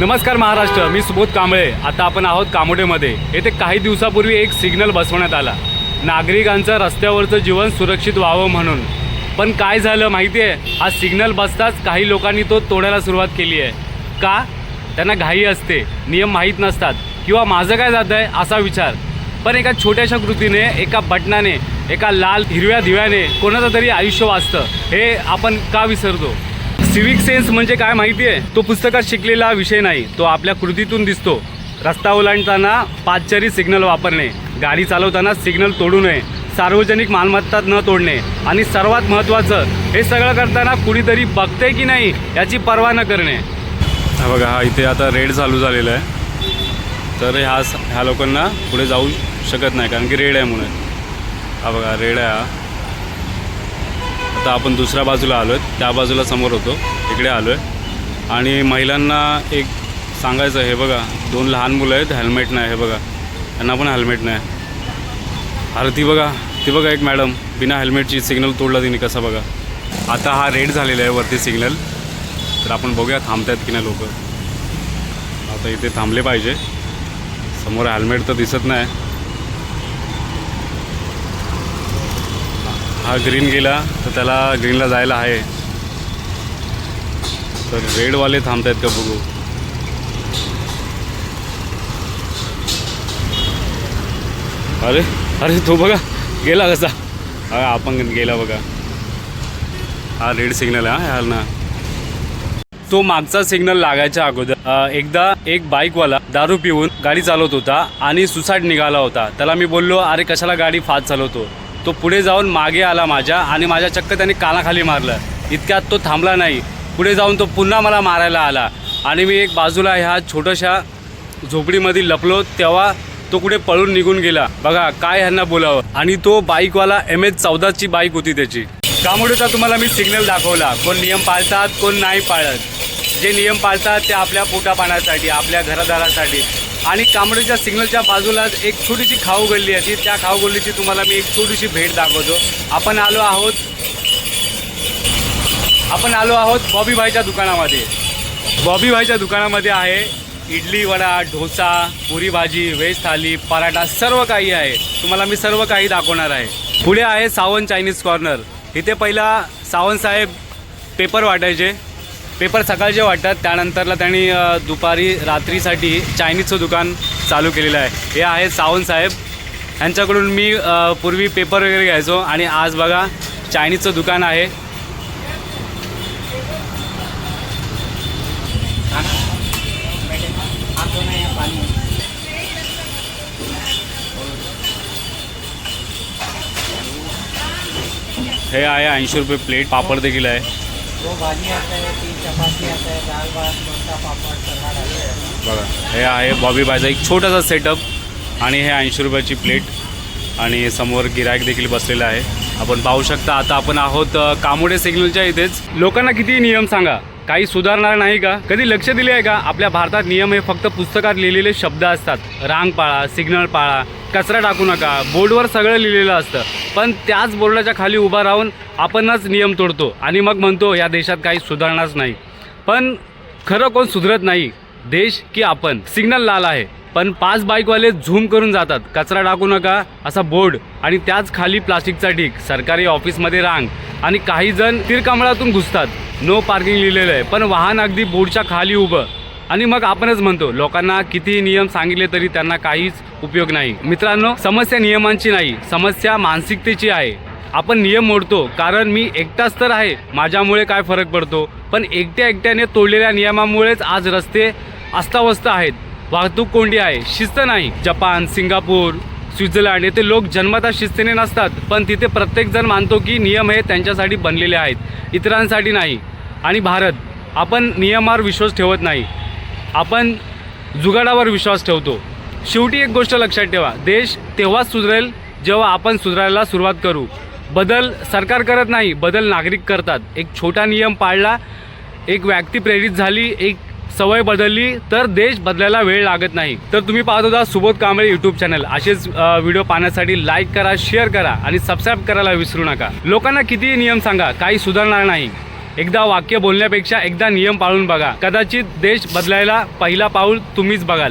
नमस्कार महाराष्ट्र मी सुबोध कांबळे. आता आपण आहोत कामोडेमध्ये. येथे काही दिवसापूर्वी एक सिग्नल बसवण्यात आला. नागरिकांचं रस्त्यावरचं जीवन सुरक्षित व्हावं म्हणून. पण काय झालं माहिती आहे हा सिग्नल बसताच काही लोकांनी तो तोडायला सुरुवात केली आहे. का? त्यांना घाई असते. नियम माहीत नसतात. किंवा माझं काय जातं आहे असा विचार. पण एका छोट्याशा कृतीने एका बटनाने एका लाल हिरव्या दिव्याने कोणाचं तरी आयुष्य वाचतं. हे आपण का विसरतो? सिविक सेन्स म्हणजे काय माहिती आहे? तो पुस्तकात शिकलेला विषय नाही. तो आपल्या कृतीतून दिसतो. रस्ता ओलांडताना पादचारी सिग्नल वापरणे. गाडी चालवताना सिग्नल तोडू नये. सार्वजनिक मालमत्ता न तोडणे. आणि सर्वात महत्त्वाचं हे सगळं करताना कुणीतरी बघते की नाही याची पर्वा न करणे. हा बघा हा इथे आता रेड चालू झालेला आहे. तर ह्या ह्या लोकांना पुढे जाऊ शकत नाही कारण की रेड आहे म्हणून. हा बघा रेड आहे हा. आता आपण दुसऱ्या बाजूला आलो आहे त्या बाजूला समोर होतो. इकडे आलो आहे आणि महिलांना एक सांगायचं हे बघा दोन लहान मुलं आहेत हेल्मेट नाही हे बघा. त्यांना पण हेल्मेट नाही. अरे ती बघा ती बघा एक मॅडम बिना हेल्मेटची सिग्नल तोडला तिने कसा बघा. आता हा रेड झालेला आहे वरती सिग्नल. तर आपण बघूया थांबतायत की नाही लोक. आता इथे थांबले पाहिजे. समोर हेल्मेट तर दिसत नाही. हा ग्रीन गेला तर त्याला ग्रीनला जायला आहे. तर रेडवाले थांबत आहेत का बघू. अरे अरे तो बघा गेला कसा? हा आपण गेला बघा. हा रेड सिग्नल आहे हा ना. तो मागचा सिग्नल लागायच्या अगोदर एकदा एक बाईकवाला दारू पिऊन गाडी चालवत होता आणि सुसाट निघाला होता. त्याला मी बोललो अरे कशाला गाडी फास्ट चालवतो? तो पुढे जाऊन मागे आला माझ्या आणि माझ्या चक्क त्याने कानाखाली मारलं. इतक्यात तो थांबला नाही. पुढे जाऊन तो पुन्हा मला मारायला आला. आणि मी एक बाजूला ह्या छोट्याशा झोपडीमध्ये लपलो तेव्हा तो कुठे पळून निघून गेला. बघा काय ह्यांना बोलावं. आणि तो बाईकवाला एम एच चौदाची बाईक होती त्याची. त्यामुळेचा तुम्हाला मी सिग्नल दाखवला. कोण नियम पाळतात कोण नाही पाळत. जे नियम पाळतात ते आपल्या पोटापाण्यासाठी आपल्या घरादारासाठी. आणि कांबडेच्या सिग्नलच्या बाजूलाच एक छोटीशी खाऊ गल्ली आहे. ती त्या खाऊ गल्लीची तुम्हाला मी एक छोटीशी भेट दाखवतो. आपण आलो आहोत आपण आलो आहोत बॉबीभाईच्या दुकानामध्ये. बॉबीभाईच्या दुकानामध्ये आहे. इडली वडा डोसा पुरी भाजी व्हेज थाली पराठा सर्व काही आहे. तुम्हाला मी सर्व काही दाखवणार आहे. पुढे आहे सावंत चायनीज कॉर्नर. इथे पहिला सावंत साहेब पेपर वाटायचे. पेपर सकाळचे वाटतात त्यानंतरला त्यांनी दुपारी रात्रीसाठी चायनीजचं दुकान चालू केलेलं आहे. हे आहे सावंतसाहेब साहेब. मी पूर्वी पेपर वगैरे घ्यायचो आणि आज बघा चायनीजचं दुकान आहे. हे आहे ऐंशी रुपये प्लेट पापड देखील आहे. भाजी आता है चपाती आता है दाल भात पापड सलाड आहे. बघा हे आहे बॉबी बायचा एक छोटासा सेटअप आणि हे ऐंशी रुपयाची प्लेट आणि समोर गिरायक देखील बसलेलं आहे. आपण पाहू शकता आता आपण आहोत अ, कामोडे सिग्नलच्या इथेच. लोकांना किती नियम सांगा? काही सुधारणार नाही का? कधी लक्ष दिले आहे का? आपल्या भारतात नियम हे फक्त पुस्तकात लिहिलेले शब्द असतात. रांग पाळा सिग्नल पाळा कचरा टाकू नका. बोर्डवर सगळं लिहिलेलं असतं. पण त्याच बोर्डाच्या खाली उभा राहून आपणच नियम तोडतो. आणि मग म्हणतो या देशात काही सुधारणाच नाही. पण खरं कोण सुधरत नाही? देश की आपण. सिग्नल लाल आहे. पण पाच बाईकवाले झूम करून जातात. कचरा टाकू नका असा बोर्ड. आणि त्याच खाली प्लास्टिकचा ढीक सरकारी ऑफिसमध्ये रांग. आणि काही जण तिरकांबळातून घुसतात. नो पार्किंग लिहिलेलं आहे. पण वाहन अगदी बोर्डच्या खाली उभं. आणि मग आपणच म्हणतो लोकांना किती नियम सांगितले तरी त्यांना काहीच उपयोग नाही. मित्रांनो समस्या नियमांची नाही समस्या मानसिकतेची आहे. आपण नियम मोडतो कारण मी एकटाच तर आहे माझ्यामुळे काय फरक पडतो? पण एकट्या एकट्याने तोडलेल्या नियमामुळेच आज रस्ते अस्ताव्यस्त आहेत. वाहतूक कोंडी आहे शिस्त नाही. जपान सिंगापूर स्वित्झर्लंड येथे लोक जन्मता शिस्तीने नसतात पण तिथे प्रत्येकजण मानतो की नियम हे त्यांच्यासाठी बनलेले आहेत इतरांसाठी नाही. आणि भारत आपण नियमावर विश्वास ठेवत नाही. आपण जुगाडावर विश्वास ठेवतो. शेवटी एक गोष्ट लक्षात ठेवा. देश तेव्हाच सुधरेल जेव्हा आपण सुधारायला सुरुवात करू. बदल सरकार करत नाही बदल नागरिक करतात. एक छोटा नियम पाळला एक व्यक्ती प्रेरित झाली एक सवय बदलली तर देश बदलायला वेळ लागत नाही. तर तुम्ही पाहत होता सुबोध कांबळे यूट्यूब चॅनल असेच व्हिडिओ पाहण्यासाठी लाईक करा शेअर करा आणि सबस्क्राईब करायला विसरू नका. लोकांना कितीही नियम सांगा काही सुधारणार नाही. एकदा वाक्य बोलण्यापेक्षा एकदा नियम पाळून बघा. कदाचित देश बदलायला पहिला पाऊल तुम्हीच बघाल.